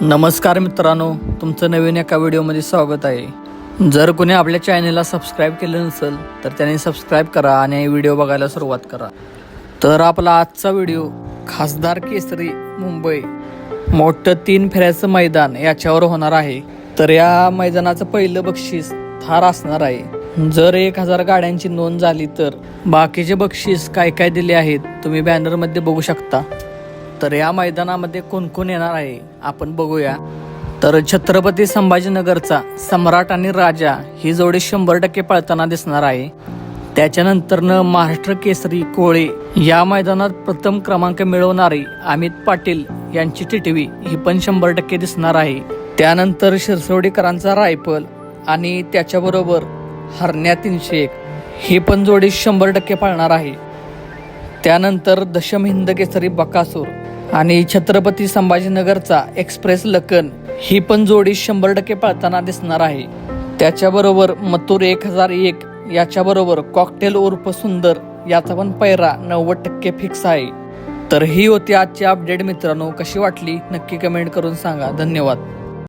नमस्कार मित्रांनो तुमचं नवीन एका व्हिडिओमध्ये स्वागत आहे. जर कोणी आपल्या चॅनेलला सबस्क्राईब केलं नसेल तर त्याने सबस्क्राईब करा आणि व्हिडिओ बघायला सुरुवात करा. तर आपला आजचा व्हिडिओ खासदार केसरी मुंबई. मोठं तीन फेऱ्याचं मैदान याच्यावर होणार आहे. तर या मैदानाचं पहिलं बक्षीस थार असणार आहे. जर एक हजार गाड्यांची नोंद झाली तर बाकीचे बक्षीस काय काय दिले आहेत तुम्ही बॅनरमध्ये बघू शकता. तर या मैदानामध्ये कोण कोण येणार आहे? आपण बघूया. तर छत्रपती संभाजीनगरचा सम्राट आणि राजा ही जोडी शंभर टक्के पळताना दिसणार आहे. त्याच्यानंतरनं महाराष्ट्र केसरी कोळे या मैदानात प्रथम क्रमांक मिळवणारी अमित पाटील यांची टिटवी ही पण शंभर टक्के दिसणार आहे. त्यानंतर शिरसोडीकरांचा रायफल आणि त्याच्याबरोबर हरण्या तीनशे एक. ही पण जोडी शंभर टक्के पाळणार आहे. त्यानंतर दशम हिंद केसरी बकासूर. आणि छत्रपती संभाजीनगरचा एक्सप्रेस लखन ही पण जोडी शंभर टक्के पळताना दिसणार आहे. त्याच्याबरोबर मथुर एक हजार एक याच्याबरोबर कॉकटेल उर्फ सुंदर याचा पण पैरा नव्वद टक्के फिक्स आहे. तर ही होती आजची अपडेट मित्रांनो. कशी वाटली? नक्की कमेंट करून सांगा. धन्यवाद.